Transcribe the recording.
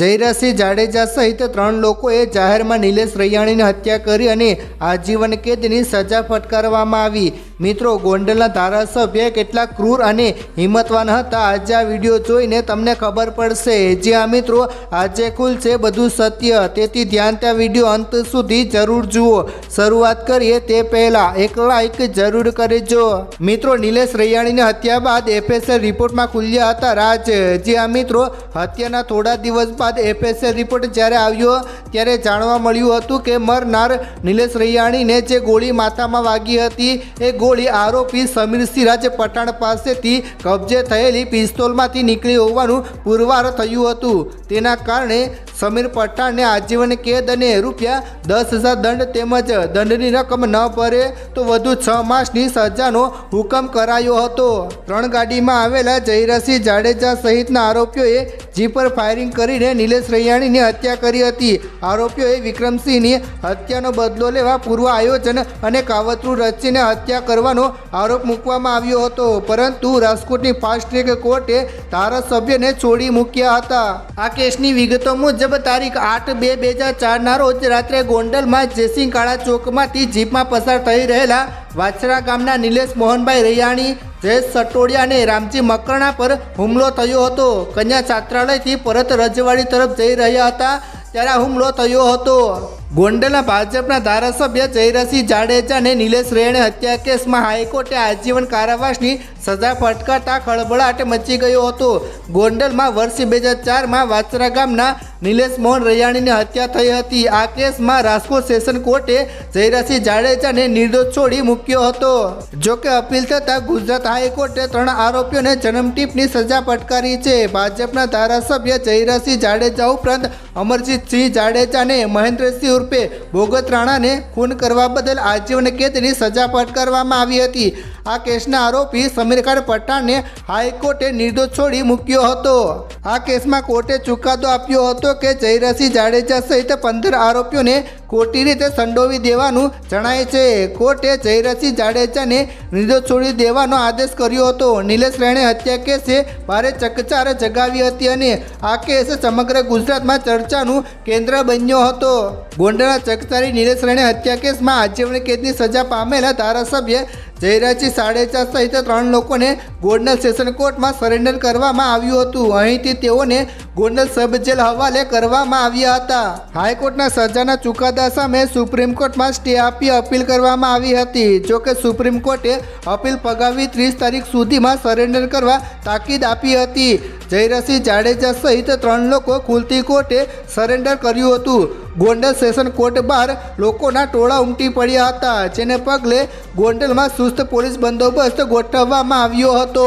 જયરાસિંહ જાડેજા સહિત ત્રણ લોકોએ જાહેરમાં નિલેશ રૈયાણીની હત્યા કરી અને આજીવન કેદની સજા ફટકારવામાં આવી. મિત્રો, ગોંડલના ધારાસભ્ય કેટલા ક્રૂર અને હિંમતવાન હતા. આજે આ વીડિયો જોઈને તમને ખબર પડશે. જે આ મિત્રો, આજે ખુલશે બધું સત્ય. તેથી ધ્યાન ત્યાં વીડિયો અંત સુધી જરૂર જુઓ. શરૂઆત કરીએ તે પહેલાં. એક લાઈક જરૂર કરજો. મિત્રો, નિલેશ રૈયાણીની હત્યા બાદ એફએસએલ રિપોર્ટમાં ખુલ્યા હતા. રાજ. જે આ મિત્રો, હત્યાના થોડા દિવસ બાદ એફએસએલ રિપોર્ટ જ્યારે આવ્યો, ત્યારે જાણવા મળ્યું હતું કે મરનાર નિલેશ રૈયાણીને જે ગોળી માથામાં વાગી હતી, એ ગોળી આરોપી સમીર સિરાજ પઠાણ પાસેથી કબજે થયેલી પિસ્તોલમાંથી નીકળી હોવાનું પુરવાર થયું હતું. તેના કારણે સમીર પઠાણને આજીવન કેદ અને રૂપિયા દસ હજાર દંડ તેમજ દંડની રકમ ન ભરે, તો વધુ છ માસની સજાનો હુકમ કરાયો હતો. ત્રણ ગાડીમાં આવેલા જયરાસિંહ જાડેજા સહિતના આરોપીઓએ જીપ પર ફાયરિંગ કરીને નિલેશ રૈયાણીની હત્યા કરી હતી. આરોપીઓએ વિક્રમસિંહની હત્યાનો બદલો લેવા પૂર્વ આયોજન અને કાવતરું રચીને હત્યા કરવાનો આરોપ મૂકવામાં આવ્યો હતો. પરંતુ રાજકોટની ફાસ્ટ ટ્રેક કોર્ટે ધારાસભ્યને છોડી મૂક્યા હતા. આ કેસની વિગતો મુજબ તારીખ આઠ બે બે હજાર ચારના રોજ રાત્રે ગોંડલમાં જયસિંહ કાળા ચોકમાંથી જીપમાં પસાર થઈ રહેલા વાછરા ગામના નિલેશ મોહનભાઈ રૈયાણી જયેશ સટોડિયા અને રામજી મકરણા પર હુમલો થયો હતો. કન્યા છાત્રાલયથી પરત રજવાડી તરફ જઈ રહ્યા હતા. ત્યારે હુમલો થયો હતો. ગોંડલના ભાજપના ધારાસભ્ય જયરસિંહ જાડેજા અને નિલેશ રેણે હત્યા કેસમાં હાઈકોર્ટે આજીવન કારાવાસની સજા ફટકારતા ખળબળાટ મચી ગયો હતો. ગોંડલમાં વર્ષ બે હજાર ચારમાં વાચરા ગામના નિલેશ મોહન રૈયાણીની હત્યા થઈ હતી. આ કેસમાં રાજકોટ સેશન કોર્ટે જયરસિંહ જાડેજાને નિર્દોષ છોડી મૂક્યો હતો. જોકે અપીલ થતાં ગુજરાત હાઈકોર્ટે ત્રણ આરોપીઓને જન્મટીપની સજા ફટકારી છે. ભાજપના ધારાસભ્ય જયરસિંહ જાડેજા ઉપરાંત અમરજીતસિંહ જાડેજાને મહેન્દ્રસિંહ ઉર્ફે ભોગત રાણાને ખૂન કરવા બદલ આજીવન કેદની સજા ફટકારવામાં આવી હતી. આ કેસના આરોપી સમીરખાન પઠાણને હાઈકોર્ટે નિર્દોષ છોડી મૂક્યો હતો. આ કેસમાં કોર્ટે ચુકાદો આપ્યો હતો કે જયરસિંહ જાડેજા સહિત પંદર આરોપીઓને ખોટી રીતે સંડોવી દેવાનું જણાય છે. કોર્ટે જયરસિંહ જાડેજાને નિર્દોષ છોડી દેવાનો આદેશ કર્યો હતો. નિલેશ રેણે હત્યા કેસે ભારે ચકચાર જગાવી હતી અને આ કેસ સમગ્ર ગુજરાતમાં ચર્ચાનું કેન્દ્ર બન્યો હતો. ગોંડલના ચકચારી નિલેશ રેણે હત્યા કેસમાં આજીવન કેદની સજા પામેલા ધારાસભ્ય જયરાજસિંહ સાડેચા સહિત ત્રણ લોકોને ગોંડલ સેશન કોર્ટમાં સરેન્ડર કરવામાં આવ્યું હતું. અહીંથી તેઓને ગોંડલ સબ જેલ હવાલે કરવામાં આવ્યા હતા. હાઈકોર્ટના સજાના ચુકાદા સામે સુપ્રીમ કોર્ટમાં સ્ટે આપી અપીલ કરવામાં આવી હતી. જોકે સુપ્રીમ કોર્ટે અપીલ પગાવી ત્રીસ તારીખ સુધીમાં સરેન્ડર કરવા તાકીદ આપી હતી. જયરાસિંહ જાડેજા સહિત ત્રણ લોકો ખુલતી કોર્ટે સરેન્ડર કર્યું હતું. ગોંડલ સેશન કોર્ટ બહાર લોકોના ટોળા ઉમટી પડ્યા હતા, જેને પગલે ગોંડલમાં સુસ્ત પોલીસ બંદોબસ્ત ગોઠવવામાં આવ્યો હતો.